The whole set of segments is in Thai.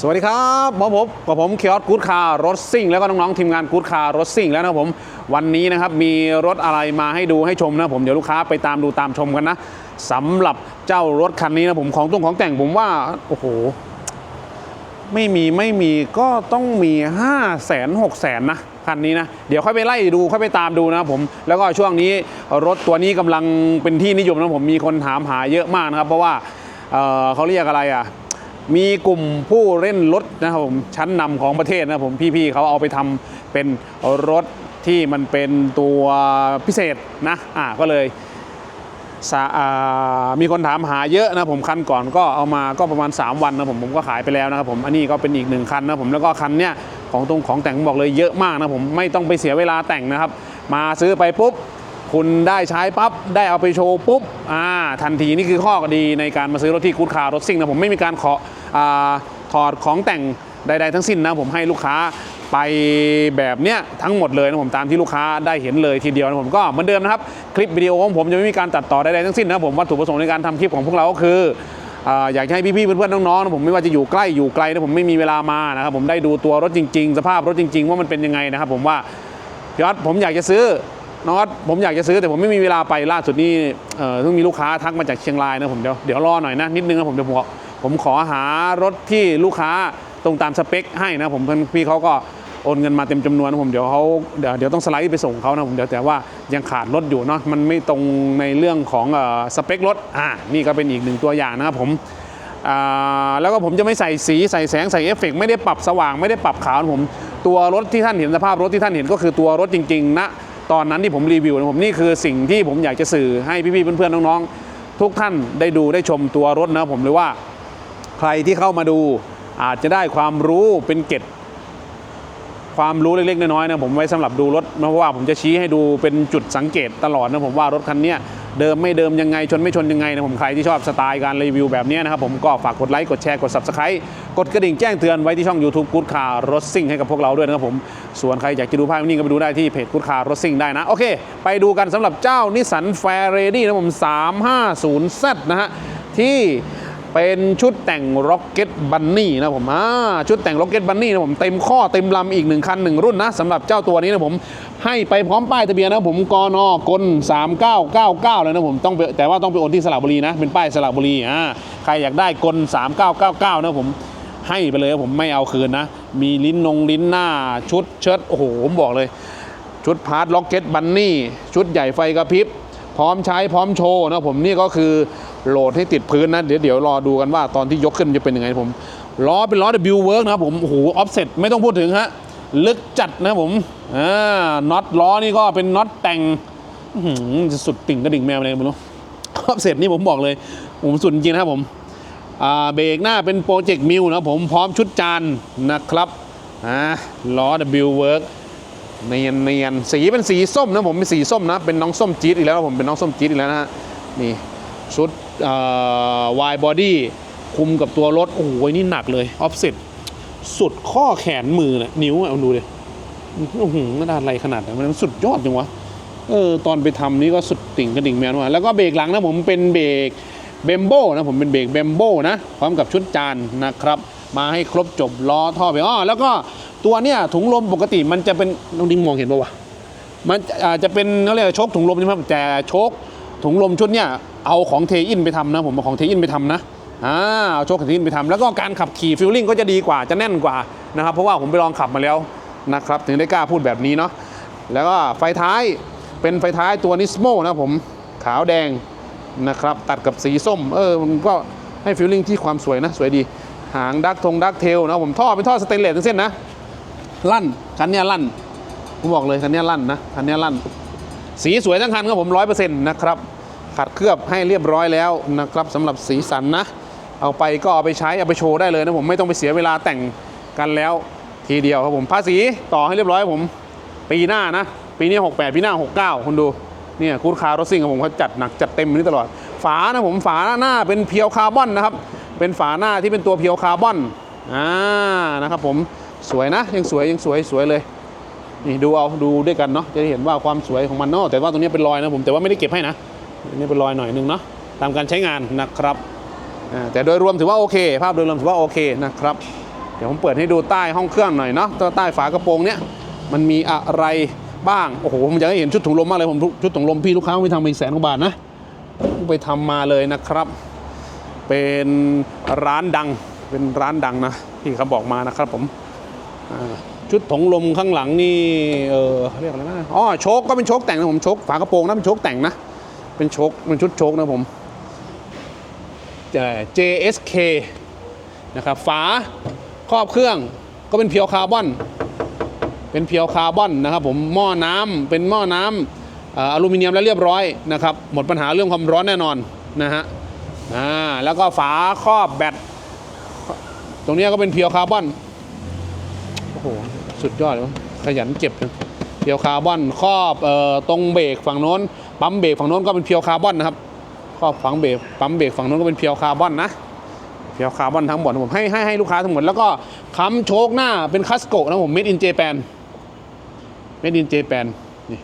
สวัสดีครับหมอผมกับผมเคียร์กูดคาร์รถซิ่ง แล้วก็น้องๆทีมงานกูดคาร์รถซิ่งแล้วนะผมวันนี้นะครับมีรถอะไรมาให้ดูให้ชมนะผมเดี๋ยวลูกค้าไปตามดูตามชมกันนะสำหรับเจ้ารถคันนี้นะผมของตรงของแต่งผมว่าโอ้โหไม่มีไม่มีก็ต้องมี5 0 0แสนหกแสนนะคันนี้นะเดี๋ยวค่อยไปไล่ดูค่อยไปตามดูนะครับผมแล้วก็ช่วงนี้รถตัวนี้กำลังเป็นที่นิยมนะผมมีคนถามหาเยอะมากนะครับ เพราะว่าเเขาเรียกอะไรอะ มีกลุ่มผู้เล่นรถนะครับผมชั้นนำของประเทศนะผมพี่ๆเขาเอาไปทำเป็นรถที่มันเป็นตัวพิเศษนะอ่าก็เลยมีคนถามหาเยอะนะผมคันก่อนก็เอามาก็ประมาณ 3 วันนะผมผมก็ขายไปแล้วนะครับผมอันนี้ก็เป็นอีกหนึ่งคันนะผมแล้วก็คันเนี้ยของตรงของแต่งบอกเลยเยอะมากนะผมไม่ต้องไปเสียเวลาแต่งนะครับ มาซื้อไปปุ๊บ คุณได้ใช้ปั๊บได้เอาไปโชว์ปุ๊บอ่าทันทีนี่คือข้อดีในการมาซื้อรถที่กูดคาร์รถซิ่งนะผมไม่มีการขออาถอดของแต่งใดๆทั้งสิ้นนะผมให้ลูกค้าไปแบบเนี้ยทั้งหมดเลยนะผมตามที่ลูกค้าได้เห็นเลยทีเดียวนะผมก็เหมือนเดิมนะครับ คลิปวิดีโอของผมจะไม่มีการตัดต่อใดๆทั้งสิ้นนะผมวัตถุประสงค์ในการทำคลิปของพวกเราก็คืออยากจะให้พี่ๆเพื่อนๆน้องๆนะผมไม่ว่าจะอยู่ใกล้อยู่ไกลนะผมไม่มีเวลามานะครับผมได้ดูตัวรถจริง ๆ สภาพรถจริง ๆ ว่ามันเป็นยังไงนะครับผมว่าพี่ออสผมอยากจะซื้อ น้องออสผมอยากจะซื้อแต่ผมไม่มีเวลาไปล่าสุดนี่เอ่อเพิ่งมีลูกค้าทักมาจากเชียงรายนะผมเดี๋ยวเดี๋ยวรอหน่อยนะนิดนึงนะผมเดี๋ยวผมขอผมขอหารถที่ลูกค้าตรงตามสเปคให้นะผมพี่เขาก็โอนเงินมาเต็มจำนวนนะผมเดี๋ยวเขาเดี๋ยวเดี๋ยวต้องสไลด์ไปส่งเขานะผมเดี๋ยวแต่ว่ายังขาดรถอยู่เนาะมันไม่ตรงในเรื่องของเอ่อสเปครถอ่านี่ก็เป็นอีกหนึ่งตัวอย่างนะครับผมอ่าแล้วก็ผมจะไม่ใส่สีใส่แสงใส่เอฟเฟกต์ไม่ได้ปรับสว่างไม่ได้ปรับขาวนะผมตัวรถที่ท่านเห็นสภาพรถที่ท่านเห็นก็คือตัวรถจริงๆนะ ตอนนั้นที่ผมรีวิวนะผมนี่คือสิ่งที่ผมอยากจะสื่อให้พี่ๆเพื่อนๆน้องๆ ทุกท่านได้ดูได้ชมตัวรถนะผมเลยว่า ใครที่เข้ามาดูอาจจะได้ความรู้เป็นเกร็ดความรู้เล็กๆน้อยๆนะผมไว้สำหรับดูรถเพราะว่าผมจะชี้ให้ดูเป็นจุดสังเกตตลอดนะผมว่ารถคันนี้ เดิมไม่เดิมยังไงชนไม่ชนยังไงนะผมใครที่ชอบสไตล์การรีวิวแบบนี้นะครับผมก็ฝากกดไลค์กดแชร์กด subscribe กดกระดิ่งแจ้งเตือนไว้ที่ช่อง YouTube Good Car รถซิ่งให้กับพวกเราด้วยนะครับผมส่วนใครอยากจะดูภาพนิ่งก็ไปดูได้ที่เพจ Good Car รถซิ่งได้นะโอเค ไปดูกันสำหรับเจ้านิสสันแฟร์เรดี้นะผม 350Z นะฮะที่ เป็นชุดแต่ง Rocket Bunny นะผมอ่าชุดแต่ง Rocket Bunny นะผมเต็มข้อเต็มลำอีกหนึ่งคันหนึ่งรุ่นนะสำหรับเจ้าตัวนี้นะผมให้ไปพร้อมป้ายทะเบียนนะผมกนกล3999เลยนะผมต้องแต่ว่าต้องไปโอนที่สระบุรีนะเป็นป้ายสระบุรีอ่าใครอยากได้กล3999นะผมให้ไปเลยผมไม่เอาคืนนะ มีลิ้นนงลิ้นหน้า ชุดเชิ้ตโอ้โหผมบอกเลย ชุดพาร์ทล็อกเก็ตบันนี่ชุดใหญ่ไฟกระพริบ พร้อมใช้พร้อมโชว์นะผมนี่ก็คือ โหลดให้ติดพื้นนะ เดี๋ยวเดี๋ยวรอดูกันว่าตอนที่ยกขึ้นจะเป็นยังไงผมล้อเป็นล้อ W Work นะครับผมโอ้โหออฟเซ็ตไม่ต้องพูดถึงฮะลึกจัดนะผมอ่าน็อตล้อนี่ก็เป็นน็อตแต่งจะสุดติ่งกระดิ่งแมวเลยไม่รู้ออฟเซ็ตนี่ผมบอกเลยผมสุดจริงนะครับผมอ่าเบรกหน้าเป็นโปรเจกต์มิวนะผมพร้อมชุดจานนะครับอ่าล้อ W Work เนียนเนียนสีเป็นสีส้มนะผมเป็นสีส้มนะเป็นน้องส้มจี๊ดอีกแล้วผมเป็นน้องส้มจี๊ดอีกแล้วนะฮะนี่ชุด วายบอดี้คุมกับตัวรถ โอ้โหนี่หนักเลย ออฟเซ็ตสุดข้อแขนมือน่ะนิ้วอะเอาดูดิโอ้โหน่าดอะไรขนาดนั้นมันสุดยอดจังวะเออตอนไปทำนี่ก็สุดติ่งกระดิ่งแมวว่ะแล้วก็เบรกหลังนะผมเป็นเบรกเบมโบนะผมเป็นเบรกเบมโบนะพร้อมกับชุดจานนะครับ มาให้ครบจบล้อท่อไปอ้อแล้วก็ตัวเนี้ยถุงลมปกติมันจะเป็นน้องดิ้งมองเห็นปะวะมันอาจจะเป็นเขาเรียกโชคถุงลมใช่ไหมแต่โชคถุงลมชุดเนี้ย เอาของเทอินไปทำนะผมเอาของเทอินไปทำนะอ่าเอาโชคของเทอินไปทำแล้วก็การขับขี่ฟิลลิ่งก็จะดีกว่าจะแน่นกว่านะครับเพราะว่าผมไปลองขับมาแล้วนะครับถึงได้กล้าพูดแบบนี้เนาะแล้วก็ไฟท้ายเป็นไฟท้ายตัวนิสโมนะผมขาวแดงนะครับตัดกับสีส้ม เออมันก็ให้ฟิลลิ่งที่ความสวยนะ สวยดี หางดักทงดักเทลนะผมท่อเป็นท่อสเตนเลสทั้งเส้นนะ ลั่น คันนี้ลั่น ผมบอกเลยคันนี้ลั่นนะ คันนี้ลั่น สีสวยทั้งคันครับผมร้อยเปอร์เซ็นต์นะครับ ขัดเคลือบให้เรียบร้อยแล้วนะครับสำหรับสีสันนะ เอาไปก็เอาไปใช้เอาไปโชว์ได้เลยนะผมไม่ต้องไปเสียเวลาแต่งกันแล้วทีเดียวครับผมภาษีต่อให้เรียบร้อยผม ปีหน้านะ ปีนี้ 68 ปีหน้า 69คุณดูเนี่ยคูดคาร์รถซิ่งของผมเขาจัดหนักจัดเต็มนี้ตลอด ฝานะผมฝาหน้าเป็นเพียวคาร์บอนนะครับเป็นฝาหน้าที่เป็นตัวเพียวคาร์บอนอ่านะครับผมสวยนะยังสวยยังสวยสวยเลยนี่ดูเอาดูด้วยกันเนาะจะได้เห็นว่าความสวยของมันเนาะแต่ว่าตรงนี้เป็นรอยนะผมแต่ว่าไม่ได้เก็บให้นะ อันนี้เป็นรอยหน่อยหนึงเนาะตามการใช้งานนะครับแต่โดยรวมถือว่าโอเค ภาพโดยรวมถือว่าโอเคนะครับ เดี๋ยวผมเปิดให้ดูใต้ห้องเครื่องหน่อยเนาะใต้ฝากระโปรงเนี้ยมันมีอะไรบ้างโอ้โหผมอยากให้เห็นชุดถุงลมมากเลยผมชุดถุงลมพี่ลูกค้าไปทำไปแสนกว่าบาทนะไปทำมาเลยนะครับ เป็นร้านดังเป็นร้านดังนะที่เขาบอกมานะครับผมชุดถุงลมข้างหลังนี่เออเรียกอะไรนะอ๋อโชคก็เป็นโชคแต่งนะผมโชคฝากระโปรงนะเป็นโชคแต่งนะ เป็นโชคเป็นชุดโชคนะผมแต่ JSK นะครับ ฝาครอบเครื่องก็เป็นเพียวคาร์บอน เป็นเพียวคาร์บอนนะครับผม หม้อน้ำเป็นหม้อน้ำเอ่ออลูมิเนียมแล้วเรียบร้อยนะครับ หมดปัญหาเรื่องความร้อนแน่นอนนะฮะ อ่า แล้วก็ฝาครอบแบต ตรงนี้ก็เป็นเพียวคาร์บอน โอ้โห สุดยอดเลยขยันเก็บเพียวคาร์บอนครอบออตรงเบรกฝั่งโน้น ปั๊มเบรกฝั่งโน้นก็เป็นเพียวคาร์บอนนะครับครอบฝังเบรกปั๊มเบรกฝั่งโน้นก็เป็นเพียวคาร์บอนนะเพียวคาร์บอนทั้งหมดนะผมให้ให้ให้ลูกค้าทั้งหมดแล้วก็ค้ำโชคหน้าเป็นคัสโกนะผมเมดอินเจแปนเมดอินเจแปนนี่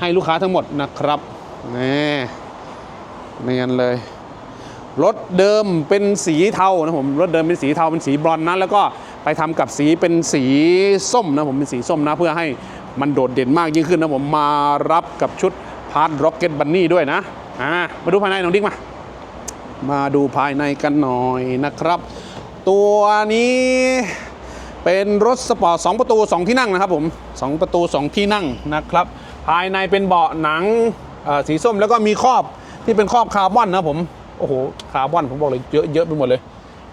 ให้ลูกค้าทั้งหมดนะครับนี่เนียนเลย รถเดิมเป็นสีเทานะผมรถเดิมเป็นสีเทาเป็นสีบรอนนะแล้วก็ไปทำกับสีเป็นสีส้มนะผมเป็นสีส้มนะเพื่อให้ มันโดดเด่นมากยิ่งขึ้นนะผมมารับกับชุดพาร์ทร็อกเก็ตบันนี่ด้วยนะอ่ามาดูภายในน้องดิ้งมา มาดูภายในกันหน่อยนะครับ ตัวนี้เป็นรถสปอร์ต2ประตู 2 ที่นั่งนะครับผม 2 ประตู 2 ที่นั่งนะครับ ภายในเป็นเบาะหนังสีส้มแล้วก็มีครอบที่เป็นครอบคาร์บอนนะผม โอ้โห คาร์บอนผมบอกเลยเยอะเยอะไปหมดเลย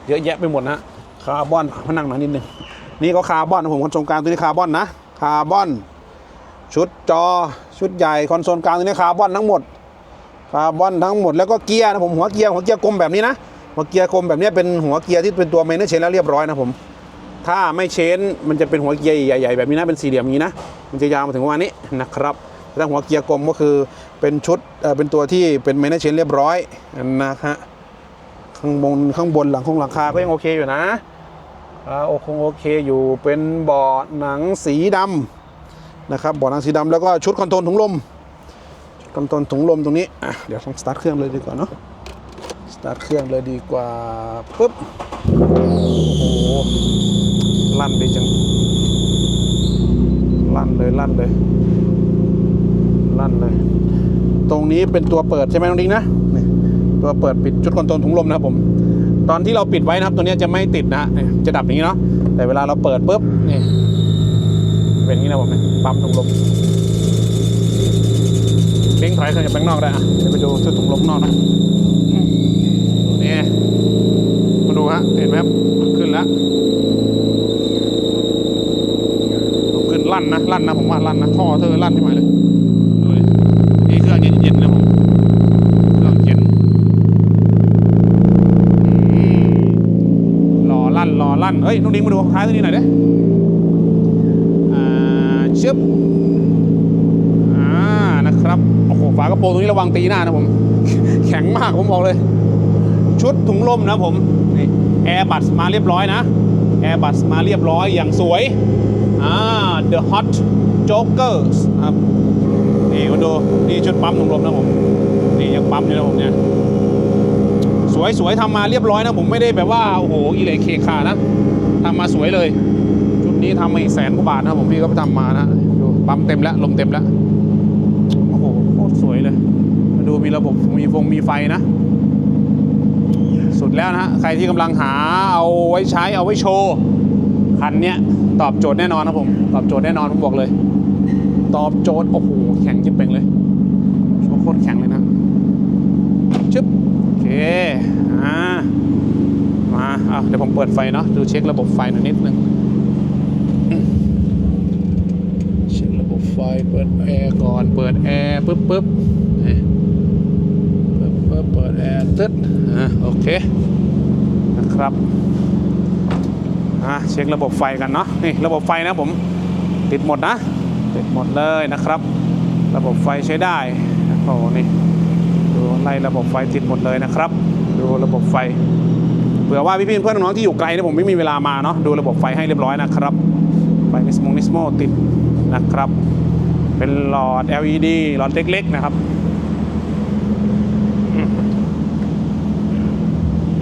เยอะแยะไปหมดนะคาร์บอนมานั่งหน่อยนิดนึง นี่ก็คาร์บอนนะผมคนโซลกลางตัวนี้คาร์บอนนะ คาร์บอน ชุดจอชุดใหญ่คอนโซลกลางตัวนี้คาร์บอนทั้งหมดคาร์บอนทั้งหมดแล้วก็เกียร์นะผมหัวเกียร์หัวเกียร์กลมแบบนี้นะหัวเกียร์กลมแบบนี้เป็นหัวเกียร์ที่เป็นตัวเมนเนอร์เชนแล้วเรียบร้อยนะผมถ้าไม่เชนมันจะเป็นหัวเกียร์ใหญ่ๆแบบนี้นะเป็นสี่เหลี่ยมอย่างนี้นะมันจะยาวมาถึงประมาณนี้นะครับถ้าหัวเกียร์กลมก็คือเป็นชุดเป็นตัวที่เป็นเมนเนอร์เชนเรียบร้อยนะฮะข้างบนข้างบนหลังคงหลังคาก็ยังโอเคอยู่นะอ่าโอคงโอเคอยู่เป็นเบาะหนังสีดำ นะครับเบาะหนังสีดำแล้วก็ชุดคอนโทรลถุงลมคอนโทรลถุงลมตรงนี้อะเดี๋ยวต้องสตาร์ทเครื่องเลยดีกว่าเนาะสตาร์ทเครื่องเลยดีกว่าปุ๊บโอ้โหลั่นดีจังลั่นเลยลั่นเลยลั่นเลย ตรงนี้เป็นตัวเปิดใช่ไหมน้องดิ้งนะนี่ตัวเปิดปิดชุดคอนโทรลถุงลมนะครับผมตอนที่เราปิดไว้นะครับตัวนี้จะไม่ติดนะจะดับอย่างนี้เนาะแต่เวลาเราเปิดปุ๊บนี่ เป็นอย่างนี้นะผมเนี่ยปั๊มถุงลมเล้งถอยเครื่องจากแบงค์นอกได้อะเดี๋ยวไปดูชุดถุงลมนอกนะอืมนี่มาดูฮะเห็นไหมครับขึ้นแล้วขึ้นลั่นนะลั่นนะผมว่าลั่นนะท่อเธอลั่นใช่ไหมเลยดูดินี่เครื่องเย็นๆนะผมเครื่องเย็นอืมรอลั่นรอลั่นเฮ้ยน้องดิ้งมาดูท้ายตัวนี้หน่อยดิอ่าชึบ อ่านะครับโอ้โหฝากระโปรงตรงนี้ระวังตีหน้านะผม แข็งมากผมบอกเลย ชุดถุงลมนะผมนี่แอร์บัสมาเรียบร้อยนะแอร์บัสมาเรียบร้อยอย่างสวยอ่า The Hot Jokers ครับนี่มาดูนี่ชุดปั๊มถุงลมนะผมนี่ยังปั๊มอยู่นะผมเนี่ยสวยสวยทำมาเรียบร้อยนะผมไม่ได้แบบว่าโอ้โหอีเหลเคขานะทำมาสวยเลย ชุดนี้ทำมาอีกแสนกว่าบาทนะผมพี่ก็ไปทำมานะ ปั๊มเต็มแล้ว ลมเต็มแล้ว โอ้โหโคตรสวยเลย มาดูมีระบบมีฟงมีไฟนะ สุดแล้วนะฮะ ใครที่กำลังหาเอาไว้ใช้เอาไว้โชว์ คันเนี้ยตอบโจทย์แน่นอนนะผม ตอบโจทย์แน่นอนผมบอกเลย ตอบโจทย์ โอ้โห แข็งจิ๊บเป่งเลยโคตรแข็งเลยนะชึบโอเคอ่ามาอะเดี๋ยวผมเปิดไฟเนาะดูเช็คระบบไฟหน่อยนิดนึง เช็คระบบ ไฟเปิดแอร์ก่อน เปิดแอร์ปุ๊บปุ๊บนี่ปุ๊บปุ๊บเปิดแอร์ตึ๊ดอะโอเค นะครับอะเช็คระบบไฟกันเนาะ นี่ระบบไฟนะผมติดหมดนะ ติดหมดเลยนะครับ ระบบไฟใช้ได้โอ้โหนี่ดูไล่ระบบไฟติดหมดเลยนะครับ ดูระบบไฟเผื่อว่าพี่ๆเพื่อนน้องที่อยู่ไกลเนี่ยผมไม่มีเวลามาเนาะดูระบบไฟให้เรียบร้อยนะครับไฟนิสโมนิสโมติดนะครับ เป็นหลอด LED หลอดเล็ก ๆ นะครับ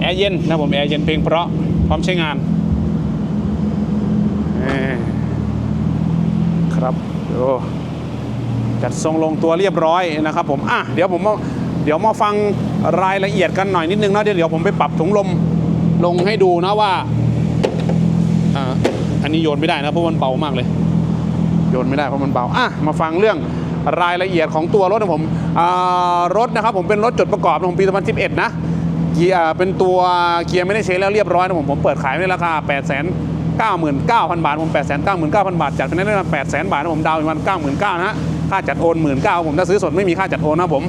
แอร์เย็นนะผมแอร์เย็นเพลงเพราะพร้อมใช้งานครับดูจัดทรงลงตัวเรียบร้อยนะครับผมอะเดี๋ยวผมเดี๋ยวมาฟังรายละเอียดกันหน่อยนิดนึงนะเดี๋ยวเดี๋ยวผมไปปรับถุงลมลงให้ดูนะว่าอ่าอันนี้โยนไม่ได้นะเพราะมันเบามากเลย โยนไม่ได้เพราะมันเบาอะมาฟังเรื่องรายละเอียดของตัวรถนะผมอ่ารถนะครับผมเป็นรถจดประกอบของปี 2011 นะเกียร์เป็นตัวเกียร์ไม่ได้เช็คแล้วเรียบร้อยนะผมผมเปิดขายในราคา 8 9 9 0 0 0 บาท ผม 8 9 9 0 0 0 บาท จัดเป็นได้8 0 0 0 0 บาทนะผมดาวน์ประมาณ99,000นะฮะค่าจัดโอน 19,000ผมถ้าซื้อสดไม่มีค่าจัดโอนนะผม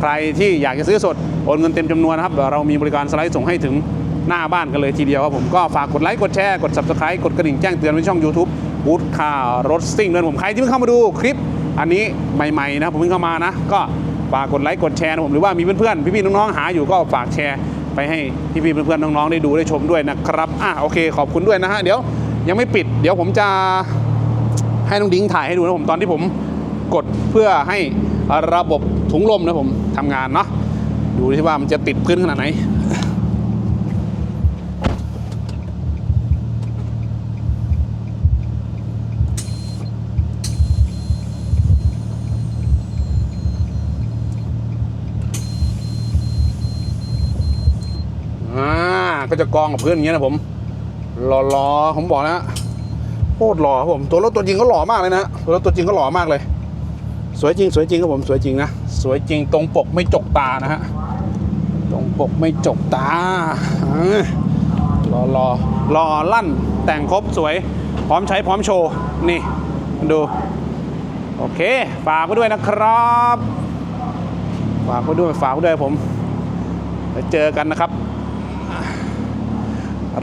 ใครที่อยากจะซื้อสดโอนเงินเต็มจำนวนนะครับเดี๋ยวเรามีบริการสไลด์ส่งให้ถึงหน้าบ้านกันเลยทีเดียวครับผมก็ฝากกดไลค์กดแชร์กด subscribe กดกระดิ่งแจ้งเตือนไว้ช่อง YouTube บูธค่ารถซิ่งเด้วยผมใครที่เพิ่งเข้ามาดูคลิป อันนี้ใหม่ๆนะผมเพิ่งเข้ามานะ ก็ฝากกดไลค์กดแชร์นะผมหรือว่ามีเพื่อนๆพี่ๆน้องๆหาอยู่ก็ฝากแชร์ไปให้พี่ๆเพื่อนๆน้องๆได้ดูได้ชมด้วยนะครับอะโอเคขอบคุณด้วยนะฮะเดี๋ยวยังไม่ปิด เดี๋ยวผมจะให้น้องดิ้งถ่ายให้ดูนะผมตอนที่ผมกดเพื่อให้ระบบถุงลมนะผมทำงานเนาะดูที่ว่ามันจะติดพื้นขนาดไหน อ่า ก็จะกองกับพื้นอย่างเงี้ยนะผมหล่อๆผมบอกแล้วโคตรหล่อครับผมตัวรถตัวจริงก็หล่อมากเลยนะตัวรถตัวจริงก็หล่อมากเลย สวยจริง สวยจริงครับผมสวยจริงนะสวยจริงตรงปกไม่จกตานะฮะตรงปกไม่จกตาอ่ารอรอรอลั่นแต่งครบสวย พร้อมใช้พร้อมโชว์นี่ดู โอเคฝากไว้ด้วยนะครับฝากไว้ด้วยฝากไว้ด้วยผมไปเจอกันนะครับ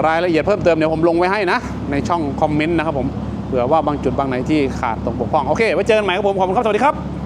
รายละเอียดเพิ่มเติมเดี๋ยวผมลงไว้ให้นะ ในช่องคอมเมนต์นะครับผมเผื่อว่าบางจุดบางไหนที่ขาดตรงบกพร่อง โอเคไว้เจอกันใหม่ครับผม ขอบคุณครับ สวัสดีครับ